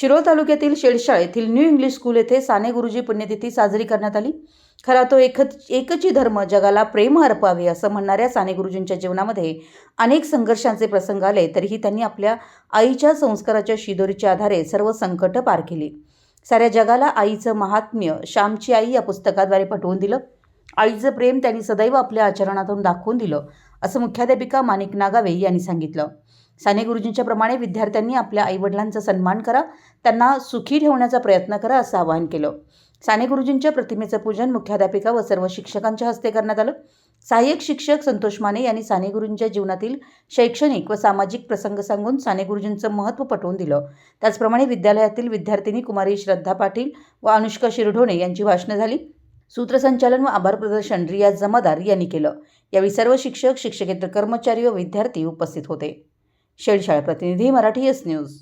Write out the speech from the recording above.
शिरोळ तालुक्यातील शेडशाळ येथील new English school येथे साने गुरुजी पुण्यतिथी साजरी करण्यात आली. खरा तो एकच एकची धर्म जगाला प्रेम अर्पावे असं म्हणणाऱ्या साने गुरुजींच्या जीवनामध्ये अनेक संघर्षांचे प्रसंग आले तरीही त्यांनी आपल्या आईच्या संस्काराच्या शिदोरीच्या आधारे सर्व संकट पार केली. साऱ्या जगाला आईचं महात्म्य श्यामची आई या पुस्तकाद्वारे पटवून दिलं. आईचं प्रेम त्यांनी सदैव आपल्या आचरणातून दाखवून दिलं असं मुख्याध्यापिका माणिक नागावे यांनी सांगितलं. साने गुरुजींच्या प्रमाणे विद्यार्थ्यांनी आपल्या आईवडिलांचा सन्मान करा त्यांना सुखी ठेवण्याचा प्रयत्न करा असं आवाहन केलं. साने गुरुजींच्या प्रतिमेचं पूजन मुख्याध्यापिका व सर्व शिक्षकांच्या हस्ते करण्यात आलं. सहाय्यक शिक्षक संतोष माने यांनी साने गुरुजींच्या जीवनातील शैक्षणिक व सामाजिक प्रसंग सांगून साने गुरुजींचं महत्त्व पटवून दिलं. त्याचप्रमाणे विद्यालयातील विद्यार्थिनी कुमारी श्रद्धा पाटील व अनुष्का शिरढोणे यांची भाषणं झाली. सूत्रसंचालन व आभार प्रदर्शन रियाज जमादार यांनी केलं. यावेळी सर्व शिक्षक शिक्षकेतर कर्मचारी व विद्यार्थी उपस्थित होते. शेळशाळ प्रतिनिधी मराठी एस न्यूज